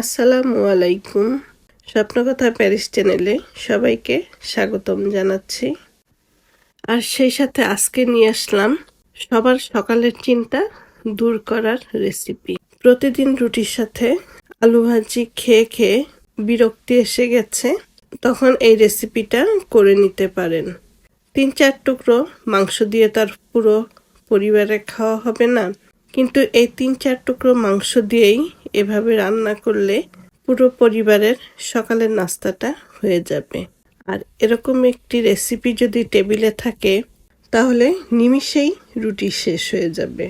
আসসালামু আলাইকুম। স্বপ্নকথা প্যারিস চ্যানেলে সবাইকে স্বাগতম জানাচ্ছি। আর সেই সাথে আজকে নিয়ে আসলাম সবার সকালের চিন্তা দূর করার রেসিপি প্রতিদিন রুটির সাথে আলু ভাজি খেয়ে খেয়ে বিরক্তি এসে গেছে, তখন এই রেসিপিটা করে নিতে পারেন। তিন চার টুকরো মাংস দিয়ে তার পুরো পরিবারে খাওয়া হবে না, কিন্তু এই তিন চার টুকরো মাংস দিয়েই এভাবে রান্না করলে পুরো পরিবারের সকালের নাস্তাটা হয়ে যাবে। আর এরকম একটি রেসিপি যদি টেবিলে থাকে, তাহলে নিমিষেই রুটি শেষ হয়ে যাবে।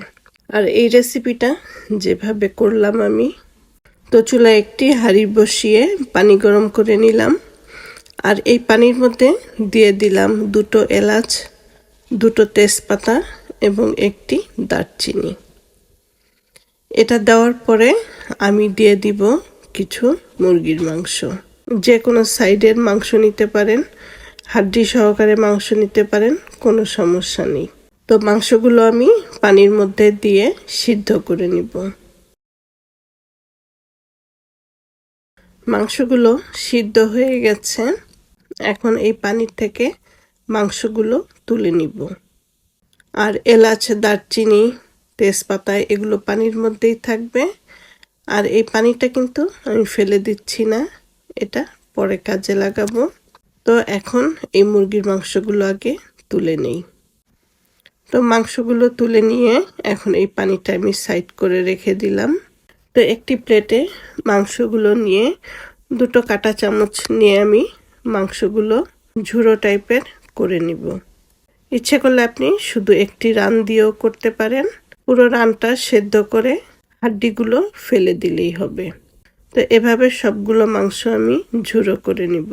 আর এই রেসিপিটা যেভাবে করলাম আমি, তো চুলায় একটি হাঁড়ি বসিয়ে পানি গরম করে নিলাম। আর এই পানির মধ্যে দিয়ে দিলাম দুটো এলাচ, দুটো তেজপাতা এবং একটি দারচিনি। এটা দেওয়ার পরে আমি দিয়ে দিব কিছু মুরগির মাংস। যে কোনো সাইডের মাংস নিতে পারেন, হাড্ডি সহকারে মাংস নিতে পারেন, কোনো সমস্যা নেই। তো মাংসগুলো আমি পানির মধ্যে দিয়ে সিদ্ধ করে নিব। মাংসগুলো সিদ্ধ হয়ে গেছে। এখন এই পানির থেকে মাংসগুলো তুলে নিব। আর এলাচ, দারচিনি তেজপাতা এগুলো পানির মধ্যেই থাকবে। আর এই পানিটা কিন্তু আমি ফেলে দিচ্ছি না, এটা পরে কাজে লাগাবো। তো এখন এই মুরগির মাংসগুলো আগে তুলে নেই। তো মাংসগুলো তুলে নিয়ে এখন এই পানিটা আমি সাইড করে রেখে দিলাম। তো একটি প্লেটে মাংসগুলো নিয়ে দুটো কাটা চামচ নিয়ে আমি মাংসগুলো ঝুড়ো টাইপের করে নিব। ইচ্ছে করলে আপনি শুধু একটি রান দিয়েও করতে পারেন। পুরো রানটা সেদ্ধ করে হাড্ডিগুলো ফেলে দিলেই হবে। তো এভাবে সবগুলো মাংস আমি ঝুড়ো করে নিব।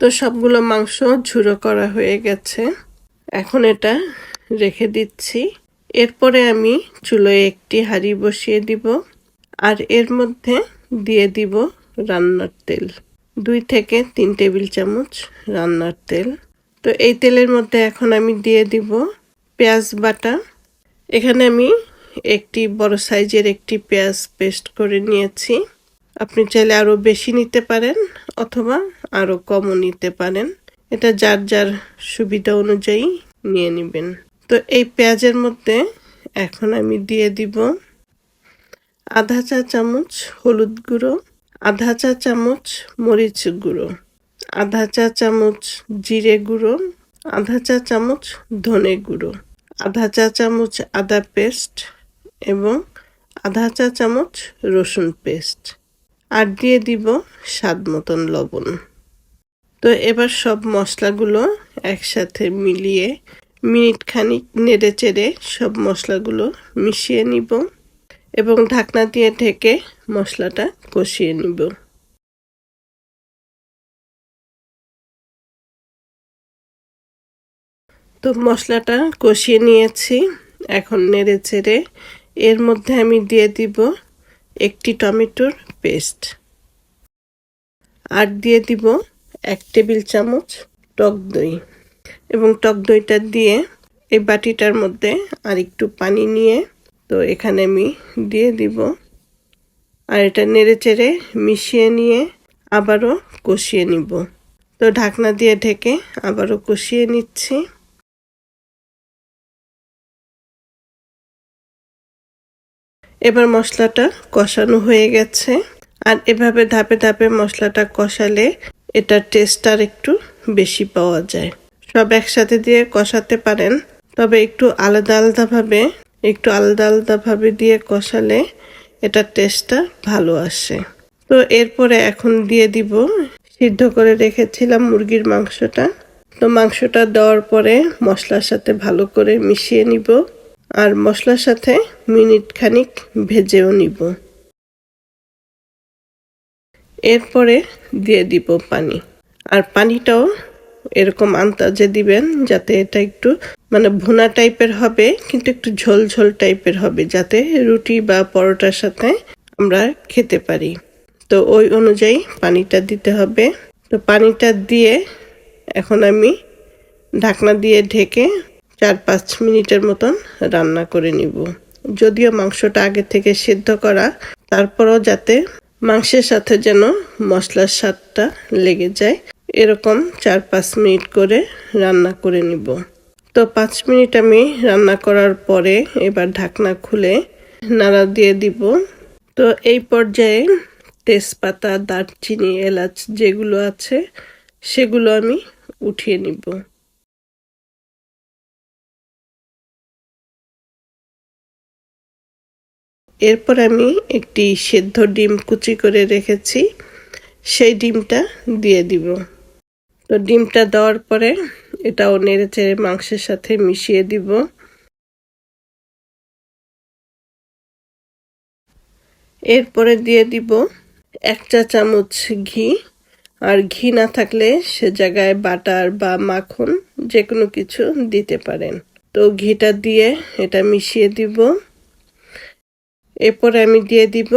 তো সবগুলো মাংস ঝুড়ো করা হয়ে গেছে। এখন এটা রেখে দিচ্ছি। এরপরে আমি চুলোয় একটি হাঁড়ি বসিয়ে দিব আর এর মধ্যে দিয়ে দিব রান্নার তেল। দুই থেকে তিন টেবিল চামচ রান্নার তেল। তো এই তেলের মধ্যে এখন আমি দিয়ে দিব পেঁয়াজ বাটা এখানে আমি একটি বড় সাইজের একটি পেঁয়াজ পেস্ট করে নিয়েছি। আপনি চাইলে আরও বেশি নিতে পারেন অথবা আরও কমও নিতে পারেন। এটা যার যার সুবিধা অনুযায়ী নিয়ে নেবেন। তো এই পেঁয়াজের মধ্যে এখন আমি দিয়ে দিব আধা চা চামচ হলুদ গুঁড়ো, আধা চা চামচ মরিচ গুঁড়ো, আধা চা চামচ জিরে গুঁড়ো, আধা চা চামচ ধনে গুঁড়ো। আধা চা চামচ আদা পেস্ট এবং আধা চা চামচ রসুন পেস্ট। আর দিয়ে দিব স্বাদ মতন লবণ। তো এবার সব মশলাগুলো একসাথে মিলিয়ে মিনিট খানিক নেড়ে চেড়ে সব মশলাগুলো মিশিয়ে নিব এবং ঢাকনা দিয়ে ঢেকে মশলাটা কষিয়ে নিব। তো মশলাটা কষিয়ে নিয়েছি, এখন নেড়ে চেড়ে। এর মধ্যে আমি দিয়ে দিব একটি টমেটোর পেস্ট। আর দিয়ে দিব এক টেবিল চামচ টক দই। এবং টক দইটা দিয়ে এই বাটিটার মধ্যে আর একটু পানি নিয়ে, তো এখানে আমি দিয়ে দিব। আর এটা নেড়ে চেড়ে মিশিয়ে নিয়ে আবারও কষিয়ে নিব। তো ঢাকনা দিয়ে ঢেকে আবারও কষিয়ে নিচ্ছি। এবার মশলাটা কষানো হয়ে গেছে। আর এভাবে ধাপে ধাপে মশলাটা কষালে এটার টেস্ট আর একটু বেশি পাওয়া যায়। সব একসাথে দিয়ে কষাতে পারেন, তবে একটু আলাদা আলাদাভাবে, একটু আলাদা আলাদাভাবে দিয়ে কষালে এটার টেস্টটা ভালো আসে। তো এরপরে এখন দিয়ে দিব, সিদ্ধ করে রেখেছিলাম মুরগির মাংসটা। তো মাংসটা দেওয়ার পরে মশলার সাথে ভালো করে মিশিয়ে নিব। আর মশলার সাথে মিনিট খানিক ভেজেও নিব। এরপরে দিয়ে দিব পানি। আর পানিটাও এরকম আন্তাজে দিবেন যাতে এটা একটু মানে ভুনা টাইপের হবে, কিন্তু একটু ঝোল ঝোল টাইপের হবে, যাতে রুটি বা পরোটার সাথে আমরা খেতে পারি। তো ওই অনুযায়ী পানিটা দিতে হবে। তো পানিটা দিয়ে এখন আমি ঢাকনা দিয়ে ঢেকে চার পাঁচ মিনিটের মতন রান্না করে নিব। যদিও মাংসটা আগে থেকে সেদ্ধ করা, তারপরও যাতে মাংসের সাথে যেন মশলার স্বাদটা লেগে যায়, এরকম চার পাঁচ মিনিট করে রান্না করে নিব। তো পাঁচ মিনিট আমি রান্না করার পরে এবার ঢাকনা খুলে নাড়া দিয়ে দিব। তো এই পর্যায়ে তেজপাতা, দারচিনি, এলাচ যেগুলো আছে, সেগুলো আমি উঠিয়ে নিব। এরপর আমি একটি সেদ্ধ ডিম কুচি করে রেখেছি। সেই ডিমটা দিয়ে দিব। তো ডিমটা দেওয়ার পরে এটাও নেড়ে চেড়ে মাংসের সাথে মিশিয়ে দিব। এরপরে দিয়ে দিব এক চা চামচ ঘি। আর ঘি না থাকলে সে জায়গায় বাটার বা মাখন যে কোনো কিছু দিতে পারেন। তো ঘিটা দিয়ে এটা মিশিয়ে দিব। এরপরে আমি দিয়ে দিব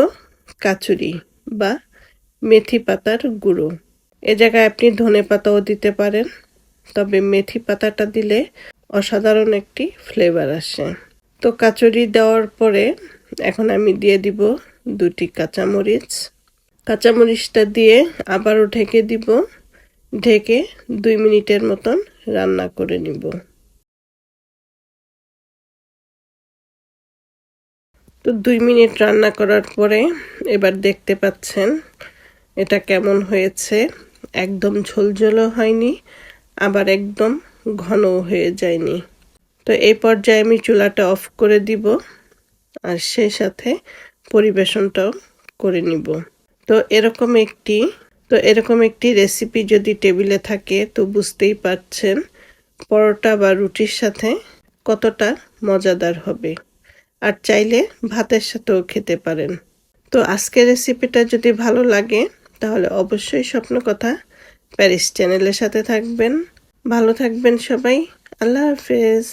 কাচুরি বা মেথি পাতার গুঁড়ো। এ জায়গায় আপনি ধনে পাতাও দিতে পারেন, তবে মেথি পাতাটা দিলে অসাধারণ একটি ফ্লেভার আসে। তো কাচুরি দেওয়ার পরে এখন আমি দিয়ে দিব দুটি কাঁচামরিচ। কাঁচামরিচটা দিয়ে আবারও ঢেকে দিব, ঢেকে দুই মিনিটের মতন রান্না করে নিব। তো দুই মিনিট রান্না করার পরে এবার দেখতে পাচ্ছেন এটা কেমন হয়েছে। একদম ঝোলঝোলও হয়নি, আবার একদম ঘনও হয়ে যায়নি। তো এই পর্যায়ে আমি চুলাটা অফ করে দিব আর সেই সাথে পরিবেশনটাও করে নিব। তো এরকম একটি, তো এরকম একটি রেসিপি যদি টেবিলে থাকে তো বুঝতেই পারছেন পরোটা বা রুটির সাথে কতটা মজাদার হবে। আর চাইলে ভাতের সাথেও খেতে পারেন। তো আজকের রেসিপিটা যদি ভালো লাগে, তাহলে অবশ্যই স্বপ্ন কথা প্যারিস চ্যানেলের সাথে থাকবেন। ভালো থাকবেন সবাই। আল্লাহ হাফেজ।